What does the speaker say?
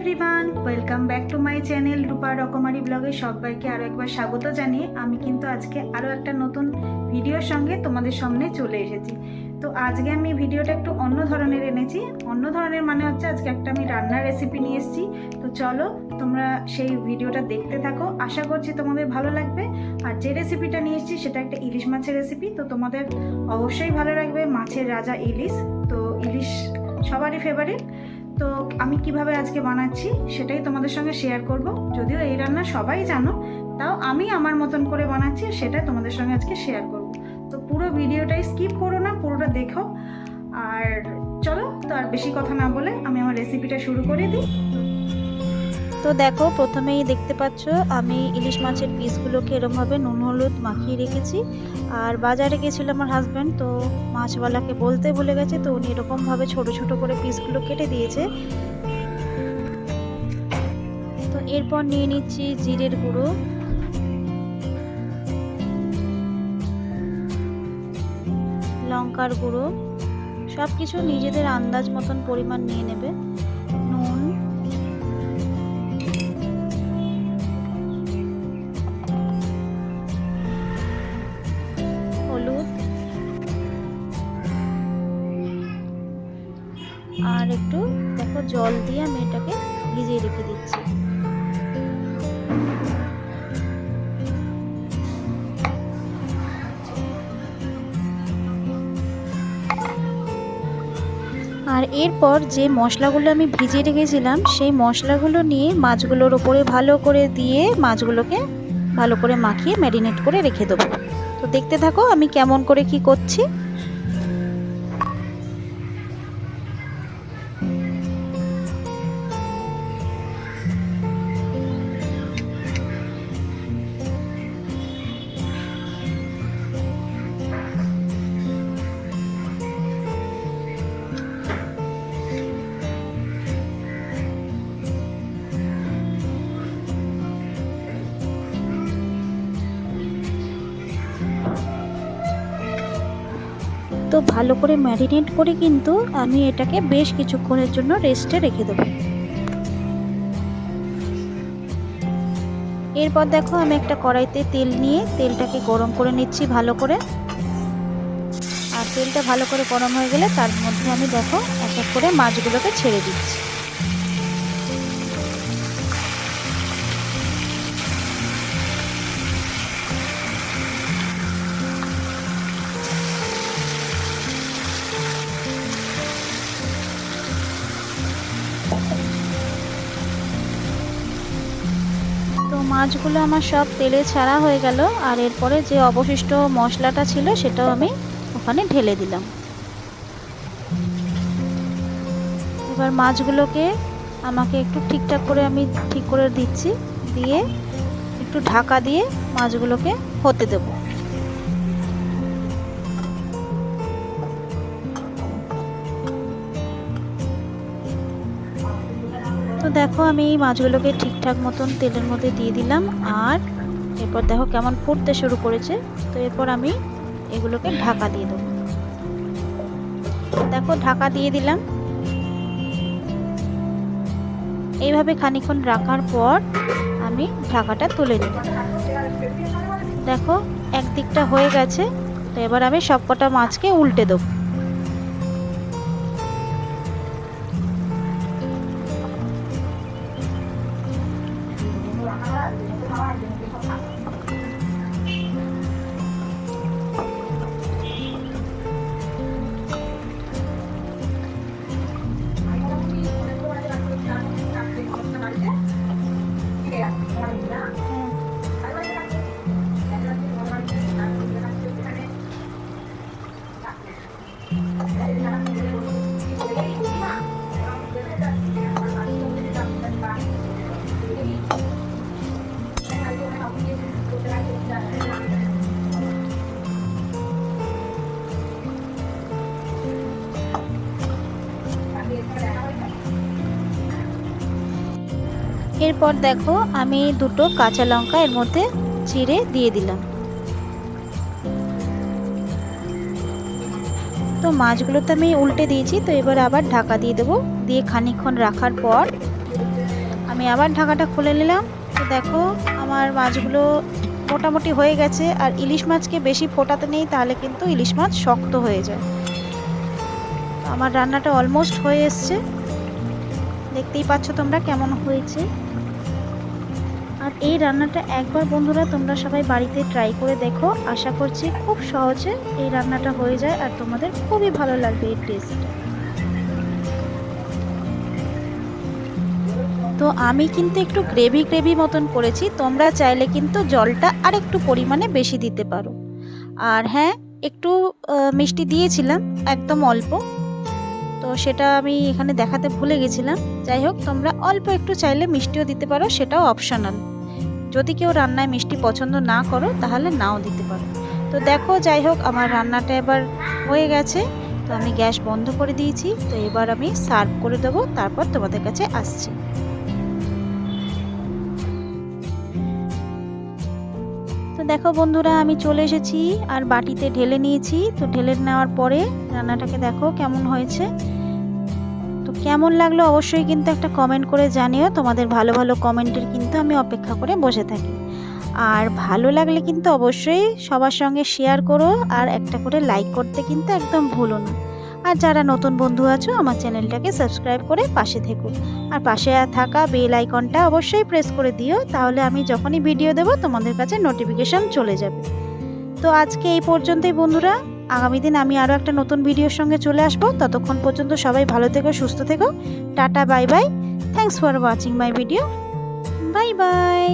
Everyone welcome back to my channel Rupa Rokomari ব্লগে সবাইকে আরও একবার স্বাগত জানিয়ে আমি কিন্তু আজকে আরও একটা নতুন ভিডিওর সঙ্গে তোমাদের সামনে চলে এসেছি। তো আজকে আমি ভিডিওটা একটু অন্য ধরনের এনেছি। অন্য ধরনের মানে হচ্ছে আজকে একটা আমি রান্নার রেসিপি নিয়ে এসেছি। তো চলো তোমরা সেই ভিডিওটা দেখতে থাকো। আশা করছি তোমাদের ভালো লাগবে। আর যে রেসিপিটা নিয়ে এসেছি সেটা একটা ইলিশ মাছের রেসিপি তো তোমাদের অবশ্যই ভালো লাগবে মাছের রাজা ইলিশ। তো ইলিশ সবারই ফেভারিট তো আমি কীভাবে আজকে বানাচ্ছি সেটাই তোমাদের সঙ্গে শেয়ার করব। যদিও এই রান্না সবাই জানো, তাও আমি আমার মতন করে বানাচ্ছি সেটা তোমাদের সঙ্গে আজকে শেয়ার করব। তো পুরো ভিডিওটাই স্কিপ করো না, পুরোটা দেখো। আর চলো তো আর বেশি কথা না বলে আমি আমার রেসিপিটা শুরু করে দিই। তো দেখো, প্রথমেই দেখতে পাচ্ছ, আমি ইলিশ মাছের পিসগুলোকে এরমভাবে নুন, হলুদ মাখিয়ে রেখেছি। আর বাজারে গেছিল আমার হাজব্যান্ড তো মাছওয়ালাকে বলতে ভুলে গেছে, তো উনি এরকমভাবে ছোট ছোট করে পিসগুলো কেটে দিয়েছে। তো এরপর নিয়ে নিচ্ছি জিরের গুঁড়ো। লঙ্কার গুঁড়ো। সব কিছু নিজেদের আন্দাজ মতন পরিমাণ নিয়ে নেবে। জল দিয়ে আমি এটাকে ভিজিয়ে রেখে দিচ্ছি। আর এরপর যে মশলাগুলো আমি ভিজিয়ে রেখেছিলাম, সেই মশলাগুলো নিয়ে মাছগুলোর ওপরে ভালো করে দিয়ে মাছগুলোকে ভালো করে মাখিয়ে ম্যারিনেট করে রেখে দেবো। তো দেখতে থাকো আমি কেমন করে কি করছি। ভালো করে ম্যারিনেট করে কিন্তু আমি এটাকে বেশ কিছুক্ষণের জন্য রেস্টে রেখে দেবো। এরপর দেখো আমি একটা কড়াইতে তেল নিয়ে তেলটাকে গরম করে নিচ্ছি ভালো করে। আর তেলটা ভালো করে গরম হয়ে গেলে তার মধ্যে আমি দেখো এক এক করে মাছগুলোকে ছেড়ে দিচ্ছি। মাছগুলো আমার সব তেলে ছাড়া হয়ে গেল আর এরপরে যে অবশিষ্ট মশলাটা ছিল সেটাও আমি ওখানে ঢেলে দিলাম। এবার মাছগুলোকে আমাকে একটু ঠিকঠাক করে আমি ঠিক করে দিচ্ছি, দিয়ে একটু ঢাকা দিয়ে মাছগুলোকে হতে দেব। দেখো, আমি এই মাছগুলোকে ঠিকঠাক মতন তেলের মধ্যে দিয়ে দিলাম। আর এরপর দেখো কেমন ফুটতে শুরু করেছে। তো এরপর আমি এগুলোকে ঢাকা দিয়ে দেবো। দেখো, ঢাকা দিয়ে দিলাম। এইভাবে খানিক্ষণ রাখার পর আমি ঢাকাটা তুলে নিব। দেখো, একদিকটা হয়ে গেছে। তো এবার আমি সবকটা মাছকে উল্টে দেবো। এরপর দেখো আমি দুটো কাঁচা লঙ্কা এর মধ্যে চিড়ে দিয়ে দিলাম। তো মাছগুলো তো আমি উল্টে দিয়েছি, তো এবার আবার ঢাকা দিয়ে দেবো। দিয়ে খানিকক্ষণ রাখার পর আমি আবার ঢাকাটা খুলে নিলাম। তো দেখো, আমার মাছগুলো মোটামুটি হয়ে গেছে। আর ইলিশ মাছকে বেশি ফোটাতে নেই, তাহলে কিন্তু ইলিশ মাছ শক্ত হয়ে যায়। আমার রান্নাটা অলমোস্ট হয়ে এসছে। দেখতেই পাচ্ছ তোমরা কেমন হয়েছে। আর এই রান্নাটা একবার বন্ধুরা তোমরা সবাই বাড়িতে ট্রাই করে দেখো। আশা করছি খুব সহজে এই রান্নাটা হয়ে যায় আর তোমাদের খুবই ভালো লাগবে এই টেস্টটা তো আমি কিন্তু একটু গ্রেভি গ্রেভি মতন করেছি, তোমরা চাইলে কিন্তু জলটা আর একটু পরিমাণে বেশি দিতে পারো। আর হ্যাঁ একটু মিষ্টি দিয়েছিলাম, একদম অল্প। তো সেটা আমি এখানে দেখাতে ভুলে গেছিলাম। যাই হোক, তোমরা অল্প একটু চাইলে মিষ্টিও দিতে পারো, সেটাও অপশনাল যদি কেউ রান্নায় মিষ্টি পছন্দ না করো, তাহলে নাও দিতে পারো। তো দেখো, যাই হোক, আমার রান্নাটা এবার হয়ে গেছে। তো আমি গ্যাস বন্ধ করে দিয়েছি। তো এবার আমি সার্ভ করে দেবো, তারপর তোমাদের কাছে আসছি। তো দেখো বন্ধুরা, আমি চলে এসেছি আর বাটিতে ঢেলে নিয়েছি। তো ঢেলে নেওয়ার পরে রান্নাটাকে দেখো কেমন হয়েছে। কেমন লাগল অবশ্যই কিন্তু একটা কমেন্ট করে জানিও। তোমাদের ভালো ভালো কমেন্টের কিন্তু আমি অপেক্ষা করে বসে থাকি। আর ভালো লাগলে কিন্তু অবশ্যই সবার সঙ্গে শেয়ার করো আর একটা করে লাইক করতে কিন্তু একদম ভুলো না। আর যারা নতুন বন্ধু আছো, আমার চ্যানেলটাকে সাবস্ক্রাইব করে পাশে থেকো। আর পাশে থাকা বেল আইকনটা অবশ্যই প্রেস করে দিও, তাহলে আমি যখনই ভিডিও দেবো, তোমাদের কাছে নোটিফিকেশান চলে যাবে। তো আজকে এই পর্যন্তই বন্ধুরা। আগামী দিন আমি আরও একটা নতুন ভিডিওর সঙ্গে চলে আসব। ততক্ষণ পর্যন্ত সবাই ভালো থেকো, সুস্থ থেকো। Tata, bye bye. Thanks for watching my video bye bye